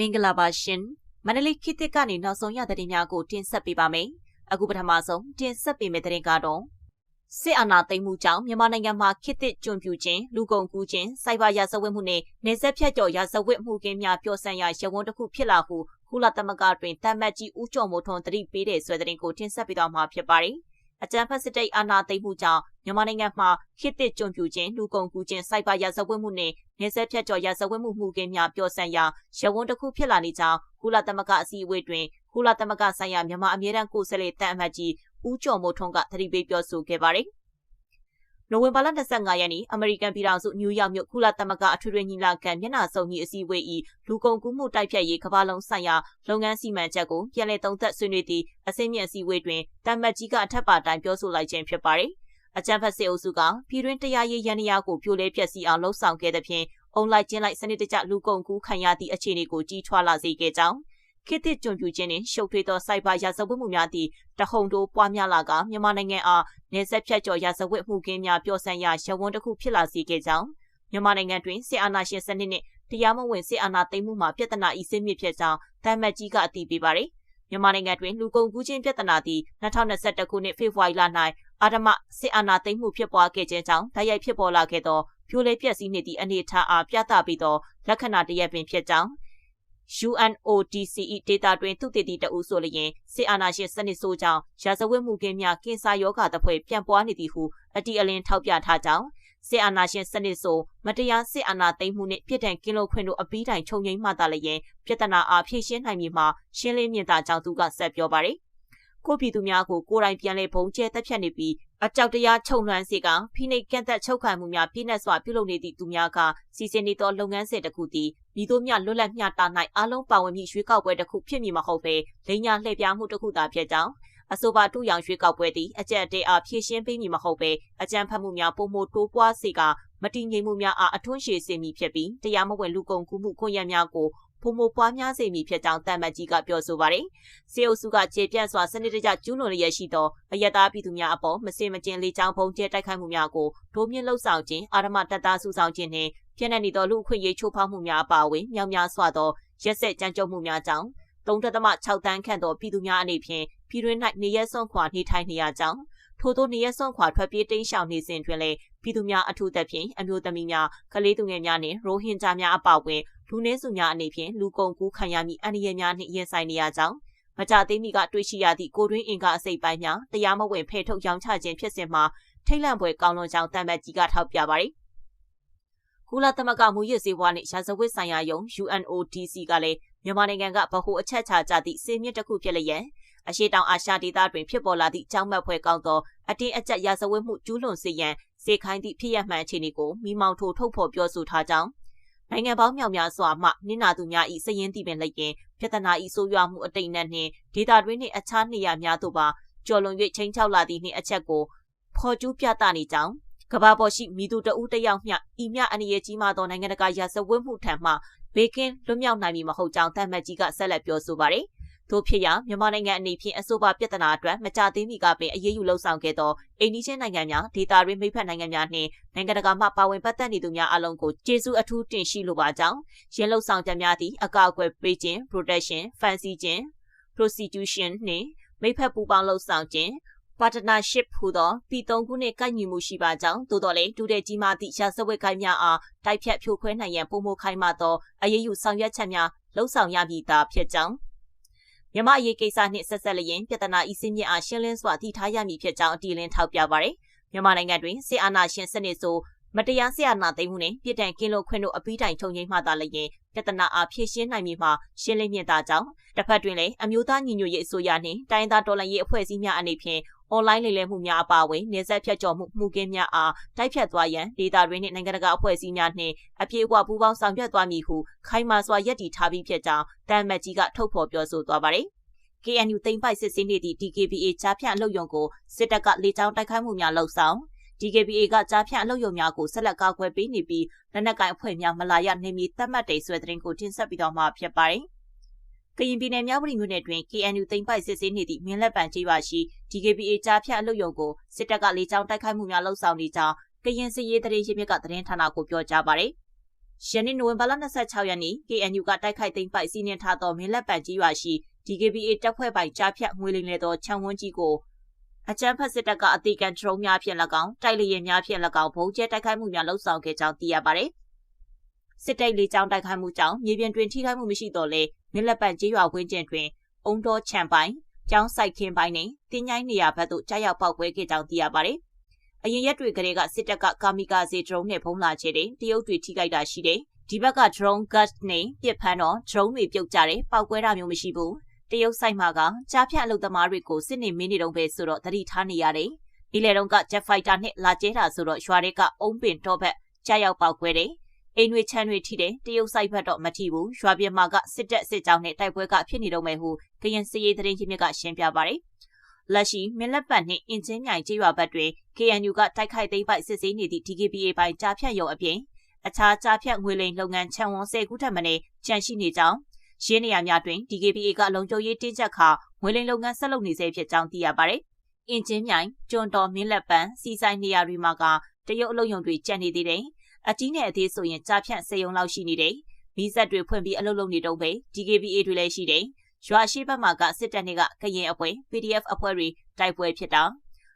မင်္ဂလာပါရှင်မန္တလေးခေတ်သစ်ကနေနောက်ဆုံးရသတင်းများကိုတင်ဆက်ပေးပါမယ်အခုပထမဆုံးတင်ဆက်ပေးမယ့်သတင်းကတော့စစ်အာဏာသိမ်းမှုကြောင့်မြန်မာနိုင်ငံမှာခေတ်သစ်ကျွံပြူခြင်းလူကုန်ကူးခြင်းစိုက်ဘာရာဇဝတ်မှုနဲ့နေဆက်ဖြတ်ကျော်ရာဇဝတ်မှုကင်းများပျော်ဆန်းရာရဝန်းတစ်ခုဖြစ်လာဟုကုလသမဂ္ဂတွင်တမတ်ကြီးဦးကျော်မိုးထွန်းတတိပေးတဲ့ဆွဲသတင်းကိုတင်ဆက်ပေးတော့မှာဖြစ်ပါတယ် အကြံဖက်စစ်တိတ်အာဏာသိမ်းမှုကြောင့်မြန်မာနိုင်ငံမှာခေတ်သစ်ကျွံပြူခြင်းလူကုန်ကူးခြင်းစိုက်ဘာရာဇဝတ်မှုနဲ့နေဆက်ဖြတ်ကျော်ရာဇဝတ်မှုမှုကင်းများပျော်ဆန်းရာရဝန်းတစ်ခုဖြစ်လာနေကြောင်းကုလသမဂ္ဂအစည်းအဝေးတွင်ကုလသမဂ္ဂဆိုင်ရာမြန်မာအမြဲတမ်းကိုယ်စားလှယ်တန်အမတ်ကြီးဦးကျော်မိုးထွန်းကသတိပေးပြောဆိုခဲ့ပါတယ် နိုဝင်ဘာလ25ရက်နေ့အမေရိကန်ပြည်ထောင်စုနယူးယောက်မြို့ကုလသမဂ္ဂအထွေထွေညီလာခံမျက်နှာစုံကြီးအစည်းအဝေး၏လူကုန်ကူးမှုတိုက်ဖျက်ရေးကမ္ဘာလုံးဆိုင်ရာလုပ်ငန်းစီမံချက်ကိုပြန်လည်သုံးသပ်ဆွေးနွေးသည့်အစိမ်းမြင့်အစည်းအဝေးတွင်တမတ်ကြီးကအထက်ပါတိုင်းပြောဆိုလိုက်ခြင်းဖြစ်ပါတယ်။အကြံဖတ်စစ်အုပ်စုကပြည်တွင်းတရားရေးရန်ရာကိုပြိုလဲပျက်စီးအောင်လှုံ့ဆော်ခဲ့သဖြင့်အုံလိုက်ကျင်းလိုက်စနစ်တကျလူကုန်ကူးခံရသည့်အခြေအနေကိုကြီးထွားလာစေခဲ့ကြောင်း ခေတ်သစ်ကြုံပြူခြင်းနှင့်ရှုပ်ထွေးသောစိုက်ဘာရာဇဝတ်မှုများသည့်တဟုန်တိုးပွားများလာကမြန်မာနိုင်ငံအားနေဆက်ဖြတ်ကျော်ရာဇဝတ်မှုကင်းများပျော်ဆန်းရာရဝန်းတစ်ခုဖြစ်လာစေခဲ့ကြောင်းမြန်မာနိုင်ငံတွင်စစ်အာဏာရှင်စနစ်နှင့်တရားမဝင်စစ်အာဏာသိမ်းမှုမှာပြဿနာအစင်းမြစ်ဖြစ်ကြောင်းတမ်မတ်ကြီးကအတည်ပြုပါရယ်မြန်မာနိုင်ငံတွင်လူကုန်ကူးခြင်းပြဿနာသည်2021ခုနှစ်ဖေဖော်ဝါရီလ၌အာဓမစစ်အာဏာသိမ်းမှုဖြစ်ပွားခဲ့ခြင်းကြောင့်တိုက်ရိုက်ဖြစ်ပေါ်လာခဲ့သောပြိုလဲပျက်စီးနေသည့်အနေအထားအားပြသပြီးသောလက္ခဏာတရက်ပင်ဖြစ်ကြောင်း UNODC ၏ဒေတာတွင်သူတည်တည်တဦးဆိုလျင်စစ်အာဏာရှင်စနစ်ဆိုးကြောင့်ရာဇဝတ်မှုကင်းများကင်ဆာရောဂါတပွဲပြန့်ပွားနေသည်ဟုအတီအလင်းထောက်ပြထားကြောင်းစစ်အာဏာရှင်စနစ်ဆိုမတရားစစ်အာဏာသိမ်းမှုနှင့်ပြည်ထောင်ကင်းလို့ခွင့်တို့အပီးတိုင်ခြုံငိမ့်မှသာလျင်ပြဿနာအားဖြေရှင်းနိုင်မည်မှာရှင်းလင်းမြင်သာကြောင်းသူကဆက်ပြောပါရယ်ကိုပြည်သူများကိုကိုယ်တိုင်ပြန်လည်ပုံကျဲတက်ဖြတ်နေပြီးအကြောက်တရားချုံလွှမ်းစေကဖိနှိပ်ကန့်သက်ချုပ်ခံမှုများပြည့်နှက်စွာပြုလုပ်နေသည့်သူများကစီစဉ်နေသောလုပ်ငန်းစဉ်တစ်ခုသည်မိတို့မြလွတ်လပ်မျှတနိုင်အလုံးပါဝင်မိရွေးကောက်ပွဲတစ်ခုဖြစ်မည်မဟုတ်ဘဲလိညာလှည့်ပြားမှုတစ်ခုသာဖြစ်ကြောင်းအဆိုပါတူရောင်ရွှေကောက်ပွဲသည်အကြက်တဲအားဖြည့်ရှင်းပေးမည်မဟုတ်ဘဲအကြံဖတ်မှုများပုံမတိုးပွားစေကမတည်ငြိမ်မှုများအားအထွန်းရှည်စေမည်ဖြစ်ပြီးတရားမဝင်လူကုန်ကူးမှုခွင့်ရများကို ပုံမပွားများစေမည်ဖြစ်ကြောင်းတမ်မတ်ကြီးကပြောဆိုပါတယ်။စေအုပ်စုကခြေပြန့်စွာစနစ်တကျကျူးလွန်လျက်ရှိသောအယက်သားပြည်သူများအပေါ်မစင်မကျင်လေးချောင်းဖုံးကျဲတိုက်ခိုက်မှုများကိုဒိုးမြင့်လှုပ်ဆောင်ခြင်းအာရမတပ်သားစုဆောင်ခြင်းနှင့်ပြည့်နှက်နေသောလူအခွင့်အရေးချိုးဖောက်မှုများအပါအဝင်မြောက်များစွာသောရက်ဆက်ကြမ်းကြုတ်မှုများကြောင့်3.6တန်းခန့်သောပြည်သူများအနေဖြင့်ပြည်တွင်း၌နေရက်စွန့်ခွာနေထိုင်နေရကြောင်းထို့သောနေရက်စွန့်ခွာထွက်ပြေးတိမ်းရှောင်နေစဉ်တွင်လည်းပြည်သူများအထူးသဖြင့်အမျိုးသမီးများကလေးသူငယ်များနှင့်ရိုဟင်ဂျာများအပါအဝင် လူနည်းစုများအနေဖြင့်လူကုန်ကူးခံရမည့်အန္တရာယ်များနှင့်ရင်ဆိုင်နေရကြောင်းမကြသေးမီကတွေ့ရှိရသည့်ကိုတွင်းအင်ကအစိပ်ပိုင်းများတရားမဝင်ဖဲထုတ်ရောင်းချခြင်းဖြစ်စဉ်မှာထိတ်လန့်ပွဲကောင်းလွန်ကြောင်းတမ်ဘတ်ကြီးကထောက်ပြပါသည်ကုလသမဂ္ဂမူရစ်စေဝါနှင့်ရာဇဝတ်ဆိုင်ရာယုံ UNODC ကလည်းမြန်မာနိုင်ငံကဗဟုအချက်ချာကြသည့်စီးမြင့်တစ်ခုဖြစ်လျက်အရှိတောင်အာရှဒေသတွင်ဖြစ်ပေါ်လာသည့်ကြောင်းမက်ဖွဲကောင်းသောအတင်းအကျပ်ရာဇဝတ်မှုကျူးလွန်စေရန်စေခိုင်းသည့်ဖြစ်ရမှန်အခြေအနေကိုမိမောင်ထိုထုတ်ဖော်ပြောဆိုထားကြောင်း နိုင်ငံပေါင်းမြောက်များစွာမှနင့်နာသူများ၏စည်ရင်းတည်ပင်လိုက်ရင်ပြဿနာ၏ဆိုးရွားမှုအတိတ်နဲ့နှင့်ဒေတာတွင်းနှင့်အခြားနေရာများသို့ပါကျော်လွန်၍ချင်းချောက်လာသည့်နှင့်အချက်ကိုဖော်ကျူးပြသနေကြောင်းကဘာပေါ်ရှိမိသူတဦးတယောက်မျှဤမျှအနေရကြီးမားသောနိုင်ငံတကာရာဇဝတ်မှုထံမှဘေကင်းလွတ်မြောက်နိုင်မည်မဟုတ်ကြောင်းတမတ်ကြီးကဆက်လက်ပြောဆိုပါတယ်။ တို့ဖြစ်ရာမြန်မာနိုင်ငံအနေဖြင့်အဆိုပါပြဿနာအတွက်မကြသေးမီကပင်အရေးယူလှုံ့ဆော်ခဲ့သောအိန္ဒိချင်းနိုင်ငံများဒေသတွင်းမိဖက်နိုင်ငံများနှင့်နိုင်ငံတကာမှပါဝင်ပတ်သက်နေသူများအလုံးကိုကျေးဇူးအထူးတင်ရှိလိုပါကြောင်းရင်းလှုပ်ဆောင်ချက်များသည့်အကောက်အကွယ်ပေးခြင်း protection ဖန်ဆီးခြင်း prostitution နှင့်မိဖက်ပူးပေါင်းလှုပ်ဆောင်ခြင်း partnership ဟူသောပြည်သုံးခုနှင့်ကိုက်ညီမှုရှိပါကြောင်းသို့တော်လည်းဒုတဲ့ကြီးမားသည့်ရာဇဝတ်ကိုင်းများအားတိုက်ဖြတ်ဖြိုခွဲနိုင်ရန်ပုံမခိုင်းမှသောအရေးယူဆောင်ရွက်ချက်များလှုံ့ဆော်ရမည်သာဖြစ်ကြောင်း မြမအရေးကိစ္စနှင့်ဆက်ဆက်လျင်ပြဿနာဤစင်းမြင့်အားရှင်းလင်းစွာတည်ထားရမည်ဖြစ်ကြောင်းအတီလင်းထောက်ပြပါရယ်မြန်မာနိုင်ငံတွင်စစ်အာဏာရှင်စနစ်ဆို မတရားဆရာနာသိမ်းမှုနဲ့ပြည်တံကင်းလို့ခွင့်တို့အပီးတိုင်ထုံငိမ့်မှသာလျင်ပြဿနာအားဖြေရှင်းနိုင်မည်မှာရှင်းလင်းမြင်သာကြောင်းတစ်ဖက်တွင်လည်းအမျိုးသားညီညွတ်ရေးအစိုးရနှင့်တိုင်းသားတော်လှန်ရေးအဖွဲ့အစည်းများအနေဖြင့်အွန်လိုင်းလိမ်လည်မှုများအပါအဝင်နေဆက်ဖြတ်ကျော်မှုမှုကင်းများအားတိုက်ဖြတ်သွားရန်ဒေတာတွင်နှင့်နိုင်ငံတကာအဖွဲ့အစည်းများနှင့်အပြေအဝပူးပေါင်းဆောင်ရွက်သွားမည်ဟုခိုင်မာစွာရည်တည်ထားပြီးဖြစ်ကြောင်းတမ်မတ်ကြီးကထုတ်ဖော်ပြောဆိုသွားပါတယ်။ KNU သိမ်းပိုက်စစ်ဆေးနေသည့် DKBA ကြားဖြန့်အလုပ်ရုံကိုစစ်တပ်ကလေကြောင်းတိုက်ခိုက်မှုများလှုပ်ဆောင် DKBA ကကြားဖြန့်အလုပ်ရုံများကိုဆက်လက်ကာကွယ်ပေးနေပြီးလက်နက်ကိုင်အဖွဲ့များမလာရနေမီတတ်မှတ်တဲ့ဆွဲသတင်းကိုတင်ဆက်ပြီးတော့မှဖြစ်ပါတယ်။ကရင်ပြည်နယ်မြောက်ပြည်မြို့နယ်တွင် KNU သိမ်းပိုက်စစ်ဆေးနေသည့်မင်းလက်ပံကျေးရွာရှိ DKBA ကြားဖြန့်အလုပ်ရုံကိုစစ်တပ်ကလေကြောင်းတိုက်ခိုက်မှုများလှုပ်ဆောင်နေကြောင်းကရင်စစ်ရေးတရေရင်းမြစ်ကသတင်းဌာနကိုပြောကြားပါတယ်။ယနေ့နိုဝင်ဘာလ26ရက်နေ့ KNU ကတိုက်ခိုက်သိမ်းပိုက်စီးနှင်ထားသောမင်းလက်ပံကြီးရွာရှိ DKBA တပ်ဖွဲ့ပိုင်ကြားဖြတ်ငွေလိမ်လေသောခြံဝန်းကြီးကို အကြမ်းဖက်စစ်တပ်ကအသေးခံဒရုန်းများဖြင့်၎င်းတိုက်လေယာဉ်များဖြင့်၎င်းဗုံးကျဲတိုက်ခိုက်မှုများလှုပ်ဆောင်ခဲ့ကြောင်းသိရပါတယ်။စစ်တပ်လေကြောင်းတိုက်ခိုက်မှုကြောင့်မြေပြင်တွင်ထိခိုက်မှုမရှိတော့လဲမင်းလက်ပံကြီးရွာဝင်းကျင်တွင်အုံတော်ခြံပိုင်ကျောင်းဆိုင်ခင်းပိုင်းနှင့်တင်းញိုင်းနေရာဘက်သို့ကြားရောက်ပောက်ကွဲခဲ့ကြောင်းသိရပါတယ်။အရင်ရက်တွေကလေးကစစ်တပ်ကကာမီကာဇေဒရုန်းနဲ့ဖုံးလာချေတဲ့တရုတ်တွေထိခိုက်တာရှိတယ်။ဒီဘက်က drone gas နဲ့ပြစ်ဖမ်းတော့ drone တွေပြုတ်ကြတယ်ပောက်ကွဲတာမျိုးမရှိဘူး တရုတ်ဆိုင်မှာကကြားဖြတ်အလုပ်သမားတွေကိုစစ်နေမင်းနေတော့ပဲဆိုတော့တတိထားနေရတယ်။ဒီလေတုန်းက Jet Fighter နဲ့လာကျဲတာဆိုတော့ရွာတွေကအုံးပင်တော့ဘက်ကြားရောက်ပေါက်ကွဲတယ်။အိမ်တွေချမ်းတွေထိတယ်တရုတ်ဆိုင်ဘက်တော့မထိဘူးရွာပြင်မှာကစစ်တပ်စစ်ကြောင်းနဲ့တိုက်ပွဲကဖြစ်နေတော့မယ်ဟုကရင်စည်ရေးသတင်းချင်းမြစ်ကရှင်းပြပါတယ်။လက်ရှိမင်းလက်ပတ်နှင့်အင်ဂျင်မြိုင်ကျေးရွာဘက်တွင် KNU ကတိုက်ခိုက်သိမ်းပိုက်စစ်ဆေးနေသည့် DKBA ပိုင်းကြားဖြတ်ရုံအပြင်အခြားကြားဖြတ်ငွေလိမ်လုပ်ငန်းခြံဝန်း၁၀ခုထက်မနည်းကြန့်ရှိနေကြောင်း ရင်းနေရများတွင် DKBA ကလုံခြုံရေးတင်းကျပ်ခါငွေလိမ်လုပ်ငန်းဆက်လုပ်နေစေဖြစ်ကြောင်းသိရပါတယ်။အင်ဂျင်မြိုင်ကျွန်းတော်မင်းလက်ပံစီဆိုင်နေရာတွေမှာကတရုတ်အလုပ်ရုံတွေကျန်နေသေးတယ်။အကြီးနဲ့အသေးဆိုရင်ကြားဖြန့်စေယုံလောက်ရှိနေတယ်။မိဆက်တွေဖွင့်ပြီးအလုပ်လုပ်နေတော့ပဲ DKBA တွေလည်းရှိတယ်။ရွာရှိဘက်မှာကစစ်တပ်တွေကကရင်အဖွဲ့ PDF အဖွဲ့တွေတိုက်ပွဲဖြစ်တာ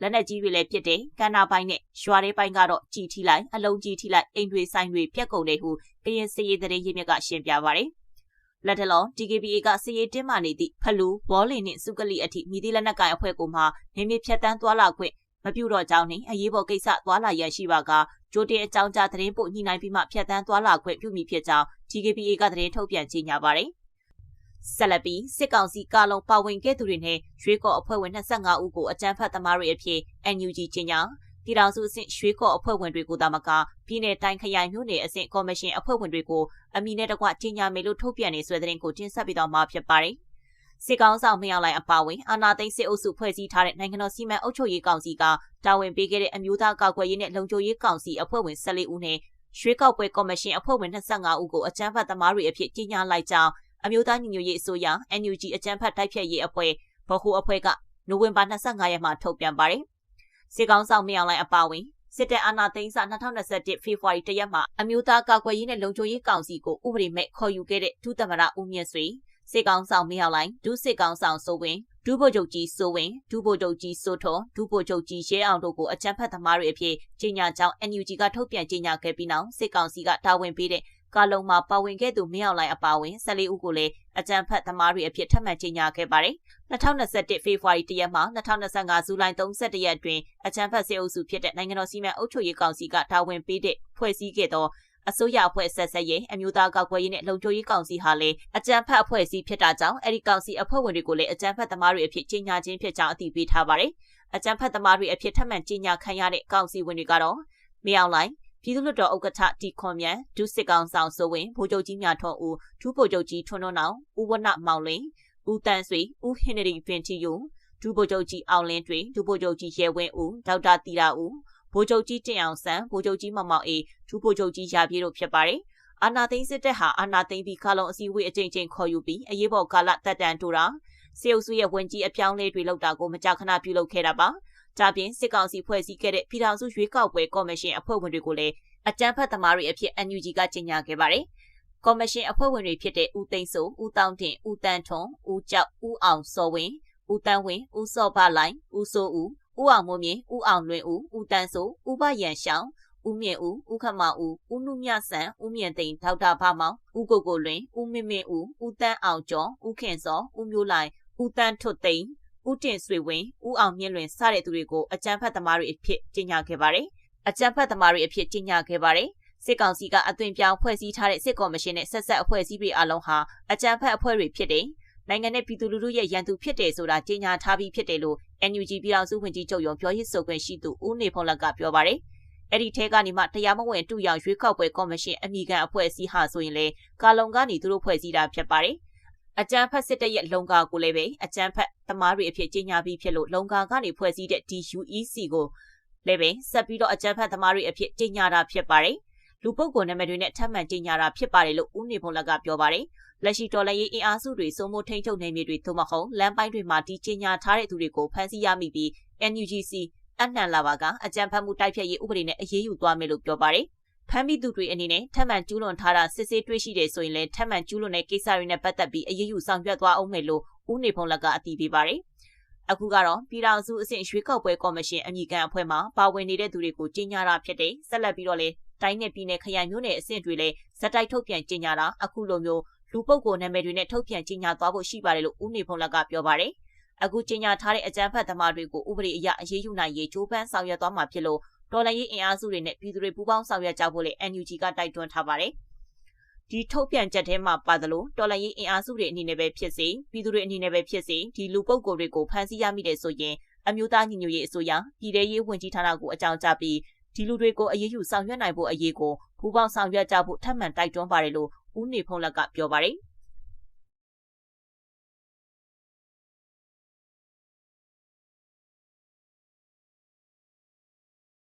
လက်နက်ကြီးတွေလည်းပြစ်တယ်ကန္နာပိုင်းနဲ့ရွာလေးပိုင်းကတော့ကြည်ထီလိုက်အလုံးကြီးထီလိုက်အိမ်တွေဆိုင်တွေပြက်ကုန်တယ်ဟုကရင်စည်ရည်တဲ့ရင်းမြစ်ကရှင်းပြပါတယ် လက်တလော DKBA ကစည်ရေးတင်းမာနေသည့်ဖလူဘောလင်နှင့်စုကလီအထိမြည်သည့်လက်နက်ကိုင်အဖွဲ့ကိုမှနေမီဖြတ်တန်းသွားလာခွင့်မပြုတော့ကြောင်းနှင့်အရေးပေါ်ကိစ္စသွားလာရရှိပါကကြိုတင်အကြောင်းကြားသတင်းပို့ညှိနှိုင်းပြီးမှဖြတ်တန်းသွားလာခွင့်ပြုမိဖြစ်ကြောင်း DKBA ကသတင်းထုတ်ပြန်ကြေညာပါတယ်။ဆက်လက်ပြီးစစ်ကောင်စီကာလုံပါဝင်ခဲ့သူတွေနဲ့ရွေးကော်အဖွဲ့ဝင်25ဦးကိုအကြမ်းဖက်သမားတွေအဖြစ် NUG ကြေညာ ပြည်ထောင်စုအဆင့်ရွှေကော်အဖွဲ့ဝင်တွေကိုသာမကပြည်내တိုင်းခရိုင်မြို့နယ်အဆင့်ကော်မရှင်အဖွဲ့ဝင်တွေကိုအမိနဲ့တကွကြီးညာမယ်လို့ထုတ်ပြန်နေဆွဲတဲ့တင်ကိုတင်ဆက်ပြီးတော့မှာဖြစ်ပါတယ်။စစ်ကောင်ဆောင်မရောက်လိုက်အပါဝင်အာနာသိန်းစစ်အုပ်စုဖွဲ့စည်းထားတဲ့နိုင်ငံတော်စီမံအုပ်ချုပ်ရေးကောင်စီကတာဝန်ပေးခဲ့တဲ့အမျိုးသားကာကွယ်ရေးနဲ့လုံခြုံရေးကောင်စီအဖွဲ့ဝင်14ဦးနဲ့ရွှေကောက်ပွဲကော်မရှင်အဖွဲ့ဝင်25ဦးကိုအကြမ်းဖက်သမားတွေအဖြစ်ကြီးညာလိုက်ကြောင်းအမျိုးသားညီညွတ်ရေးအစိုးရ NUG အကြမ်းဖက်တိုက်ဖျက်ရေးအဖွဲ့ဗဟိုအဖွဲ့ကနိုဝင်ဘာ25ရက်မှာထုတ်ပြန်ပါတယ်။ စစ်ကောင်ဆောင်မြောင်လိုက်အပါဝင်စစ်တပ်အာဏာသိမ်းစ2021ဖေဖော်ဝါရီတရက်မှာအမျိုးသားကာကွယ်ရေးနဲ့လုံခြုံရေးကောင်စီကိုဥပဒေမဲ့ခေါ်ယူခဲ့တဲ့ဒုသမ္မတဦးမြင့်ဆွေစစ်ကောင်ဆောင်မြောင်လိုက်ဒုစစ်ကောင်ဆောင်စိုးဝင်ဒုဗိုလ်ချုပ်ကြီးစိုးဝင်ဒုဗိုလ်ချုပ်ကြီးစိုးထွန်ဒုဗိုလ်ချုပ်ကြီးရဲအောင်တို့ကိုအကြမ်းဖက်သမားတွေအဖြစ်ကြီးညာကြောင်း NUG ကထုတ်ပြန်ကြေညာခဲ့ပြီးနောက်စစ်ကောင်စီကတာဝန်ပေးတဲ့ ကာလုံမှာပါဝင်ခဲ့သူမင်းအောင်လှိုင်အပါအဝင်14ဦးကိုလည်းအကြမ်းဖက်သမားတွေအဖြစ်ထပ်မံကြေညာခဲ့ပါတယ်။2021ဖေဖော်ဝါရီတရက်မှ2025ဇူလိုင်31ရက်တွင်အကြမ်းဖက်စစ်အုပ်စုဖြစ်တဲ့နိုင်ငံတော်စီမံအုပ်ချုပ်ရေးကောင်စီကတာဝန်ပေးတဲ့ဖွဲ့စည်းခဲ့သောအစိုးရအဖွဲ့ဆက်ဆက်ရဲ့အမျိုးသားကောက်ွယ်ရေးနဲ့လုံခြုံရေးကောင်စီဟာလည်းအကြမ်းဖက်အဖွဲ့အစည်းဖြစ်တာကြောင့်အဲဒီကောင်စီအဖွဲ့ဝင်တွေကိုလည်းအကြမ်းဖက်သမားတွေအဖြစ်ကြီးညာခြင်းဖြစ်ကြောင်းအသိပေးထားပါတယ်။အကြမ်းဖက်သမားတွေအဖြစ်ထပ်မံကြီးညာခံရတဲ့ကောင်စီဝင်တွေကတော့မြောင်လိုင်း ပြည်သူ့လွှတ်တော်ဥက္ကဋ္ဌတီခွန်မြန်ဒုစစ်ကောင်ဆောင်စိုးဝင်ဗိုလ်ချုပ်ကြီးမြထွန်းဦးဒုဗိုလ်ချုပ်ကြီးထွန်းထွန်းအောင်ဦးဝနမောင်လင်းဦးတန်းဆွေဦးဟင်နရီဗင်တီယိုဒုဗိုလ်ချုပ်ကြီးအောင်လင်းတွင်ဒုဗိုလ်ချုပ်ကြီးရဲဝင်းဦးဒေါက်တာတီရာဦးဗိုလ်ချုပ်ကြီးတင်အောင်ဆန်းဗိုလ်ချုပ်ကြီးမောင်မောင်အေးဒုဗိုလ်ချုပ်ကြီးရာပြေတို့ဖြစ်ပါတယ်အာနာသိန်းစစ်တပ်ဟာအာနာသိန်းပြီးကာလုံအစည်းအဝေးအကြိမ်ကြိမ်ခေါ်ယူပြီးအရေးပေါ်ကာလတက်တန်တူတာစေအုပ်စုရဲ့ဝင်ကြီးအပြောင်းလဲတွေလုပ်တာကိုမကြာခဏပြုလုပ်ခဲ့တာပါ။ ဒါပြင်စစ်ကောင်စီဖွဲ့စည်းခဲ့တဲ့ပြည်ထောင်စုရွေးကောက်ပွဲကော်မရှင်အဖွဲ့ဝင်တွေကိုလည်းအကြမ်းဖက်သမားတွေအဖြစ် NUG ကကြေညာခဲ့ပါတယ်။ကော်မရှင်အဖွဲ့ဝင်တွေဖြစ်တဲ့ဦးသိန်းစိုး၊ဦးတောင်းတင်၊ဦးတန်းထွန်း၊ဦးကျောက်၊ဦးအောင်စောဝင်း၊ဦးတန်းဝင်း၊ဦးစောဘလိုင်း၊ဦးစိုးဦး၊ဦးအောင်မိုးမြင့်၊ဦးအောင်လွင်ဦး၊ဦးတန်းစိုး၊ဦးဘရန်ရှောင်းဦးမြင့်ဦးဦးခမဦးဦးနုမြဆန်ဦးမြင့်သိန်းဒေါက်တာဖမောင်ဦးကိုကိုလွင်ဦးမင်းမင်းဦးဦးတန်းအောင်ကျော်ဦးခင်စောဦးမျိုးလိုင်ဦးတန်းထွတ်သိန်း ဦးတင်ဆွေဝင်းဦးအောင်မြင့်လွင်စတဲ့သူတွေကိုအကြမ်းဖက်သမားတွေအဖြစ်ကြေညာခဲ့ပါတယ်အကြမ်းဖက်သမားတွေအဖြစ်ကြီးညာခဲ့ပါတယ်။စစ်ကောင်စီကအသွင်ပြောင်းဖွဲ့စည်းထားတဲ့စစ်ကော်မရှင်နဲ့ဆက်ဆက်အဖွဲ့အစည်းတွေအလုံးဟာအကြမ်းဖက်အဖွဲ့တွေဖြစ်တယ်။နိုင်ငံနဲ့ပြည်သူလူထုရဲ့ရန်သူဖြစ်တယ်ဆိုတာကြေညာထားပြီးဖြစ်တယ်လို့ NUG ပြည်ထောင်စုဝန်ကြီးချုပ်ရုံပြောရေးဆိုခွင့်ရှိသူဦးနေဖုံးလက်ကပြောပါတယ်။အဲ့ဒီထဲကနေမှတရားမဝင်တူရောင်ရွေးကောက်ပွဲကော်မရှင်အမိခံအဖွဲ့အစည်းဟာဆိုရင်လေကာလုံကနေသူတို့ဖွဲ့စည်းတာဖြစ်ပါတယ်။အကြမ်းဖက်စစ်တပ်ရဲ့လုံကာကိုလည်းပဲအကြမ်းဖက် သမားတွေအဖြစ်ကြီးညာပြီးဖြစ်လို့လုံကာကနေဖွဲ့စည်းတဲ့ DUEC ကိုလည်းပဲဆက်ပြီးတော့အကြမ်းဖက်သမားတွေအဖြစ်ကြေညာတာဖြစ်ပါတယ်။လူပုဂ္ဂိုလ်နာမည်တွေနဲ့ထပ်မံကြေညာတာဖြစ်ပါတယ်လို့ဦးနေဖုံလက်ကပြောပါတယ်။လက်ရှိတော်လှန်ရေးအင်အားစုတွေစိုးမိုးထိန်းချုပ်နေမြေတွေသို့မဟုတ်လမ်းပိုင်းတွေမှာဒီကြေညာထားတဲ့သူတွေကိုဖမ်းဆီးရမိပြီး NUGC အနှံလာပါကအကြံဖတ်မှုတိုက်ဖြတ်ရေးဥပဒေနဲ့အရေးယူသွားမယ်လို့ပြောပါတယ် ဖမ်းမိသူတွေအနေနဲ့ထပ်မံကျူးလွန်ထားတာစစ်ဆေးတွေ့ရှိတယ်ဆိုရင်လည်းထပ်မံကျူးလွန်တဲ့ကိစ္စတွေနဲ့ပတ်သက်ပြီးအရေးယူဆောင်ရွက်သွားအောင်မယ်လို့ဦးနေဖုံးလက်ကအတည်ပြုပါတယ်။အခုကတော့ပြည်ထောင်စုအဆင့်ရွေးကောက်ပွဲကော်မရှင်အမည်ခံအဖွဲ့မှပါဝင်နေတဲ့သူတွေကိုကြီးညာတာဖြစ်တဲ့ဆက်လက်ပြီးတော့လည်းတိုင်းနယ်ပြည်နယ်ခရိုင်မြို့နယ်အဆင့်တွေလည်းဇက်တိုက်ထုတ်ပြန်ကြီးညာတာအခုလိုမျိုးလူပုဂ္ဂိုလ်နာမည်တွေနဲ့ထုတ်ပြန်ကြီးညာသွားဖို့ရှိပါတယ်လို့ဦးနေဖုံးလက်ကပြောပါတယ်။အခုကြီးညာထားတဲ့အကြမ်းဖက်သမားတွေကိုဥပဒေအရအရေးယူနိုင်ရေးကြိုးပမ်းဆောင်ရွက်သွားမှာဖြစ်လို့ တော်လှန်ရေးအင်အားစုတွေနဲ့ပြည်သူတွေပူးပေါင်းဆောင်ရွက်ကြဖို့လည်း NUG ကတိုက်တွန်းထားပါတယ်။ဒီထုတ်ပြန်ချက်ထဲမှာပါသလိုတော်လှန်ရေးအင်အားစုတွေအနေနဲ့ပဲဖြစ်စေပြည်သူတွေအနေနဲ့ပဲဖြစ်စေဒီလူပုဂ္ဂိုလ်တွေကိုဖမ်းဆီးရမိတယ်ဆိုရင်အမျိုးသားညီညွတ်ရေးအစိုးရပြည်ထရေးဝန်ကြီးဌာနကိုအကြောင်းကြားပြီးဒီလူတွေကိုအရေးယူဆောင်ရွက်နိုင်ဖို့အရေးကိုပူးပေါင်းဆောင်ရွက်ကြဖို့ထပ်မံတိုက်တွန်းပါတယ်လို့ဦးနေဖုံးလက်ကပြောပါတယ်။